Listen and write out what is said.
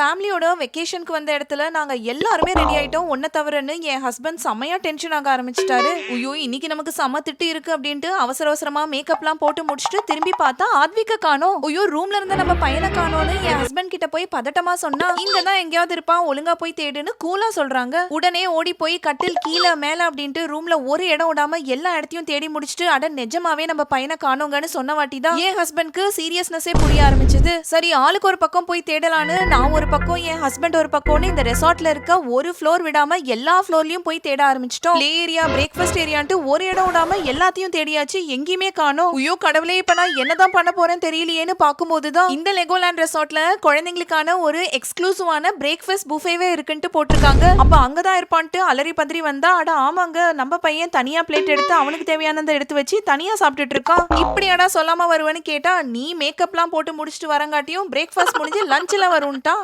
ஃபேமிலியோட வெக்கேஷனுக்கு வந்த இடத்துல நாங்க எல்லாருமே ரெடி ஆயிட்டோம். ஒன்ன தவிரன்னு என் ஹஸ்பண்ட் செம்மையா டென்ஷன் ஆக ஆரம்பிச்சிட்டாரு. ஐயோ இன்னைக்கு நமக்கு செம திட்டு இருக்கு அப்படின்ட்டு அவசர அவசரமா மேக்கப்லாம் போட்டு முடிச்சுட்டு திரும்பி பார்த்தா ஆத்விக்க காணோம். ஐயோ ரூம்ல இருந்த நம்ம பையனை காணோன்னு என் ஹஸ்பண்ட் கிட்ட போய் பதட்டமா சொன்னா இங்க தான் எங்கேயாவது இருப்பான் ஒழுங்கா போய் தேடுன்னு கூலா சொல்றாங்க. உடனே ஓடி போய் கட்டில் கீழே மேல அப்படின்ட்டு ரூம்ல ஒரு இடம் விடாம எல்லா இடத்தையும் தேடி முடிச்சுட்டு அட நிஜமாவே நம்ம பையனை காணோங்கன்னு சொன்ன வாட்டி தான் என் ஹஸ்பண்ட்க்கு சீரியஸ்னஸே புரிய ஆரம்பிச்சது. சரி ஆளுக்கு ஒரு பக்கம் போய் தேடலான்னு நான் ஒரு பக்கம் என் ஹஸ்பண்ட் ஒரு பக்கம்னு இந்த ரெசார்ட்ல இருக்க ஒரு ஃப்ளோர் விடாம எல்லா ஃப்ளோர்லயும் போய் தேட ஆரம்பிச்சிட்டோம். ப்ளே ஏரியா பிரேக்ஃபாஸ்ட் ஏரியான்ட்டு ஒரு இடம் விடாம எல்லாத்தையும் தேடியாச்சு. எங்கேயுமே காணோம். ஐயோ கடவுளே இப்ப நான் என்னதான் பண்ண போறேன் தெரியலையேன்னு பார்க்கும்போது தான் இந்த லெகோலேண்ட் ரெசார்ட்ல குழந்தைங்களுக்கான ஒரு எக்ஸ்க்ளூசிவான பிரேக்ஃபாஸ்ட் புஃபேவே இருக்குன்ட்டு போட்டிருக்காங்க. அப்ப அங்கதான் இருப்பான்ட்டு அலறி பதறி வந்தா அட ஆமாங்க நம்ம பையன் தனியா பிளேட் எடுத்து அவனுக்கு தேவையானதை எடுத்து வச்சு தனியா சாப்பிட்டுட்டு இருக்கான். இப்படியாடா சொல்லாம வருவேன்னு கேட்டா நீ மேக்கப்லாம் போட்டு முடிச்சுட்டு வரங்காட்டியும் பிரேக்ஃபாஸ்ட் முடிஞ்சு லஞ்சில் வரும்ட்டா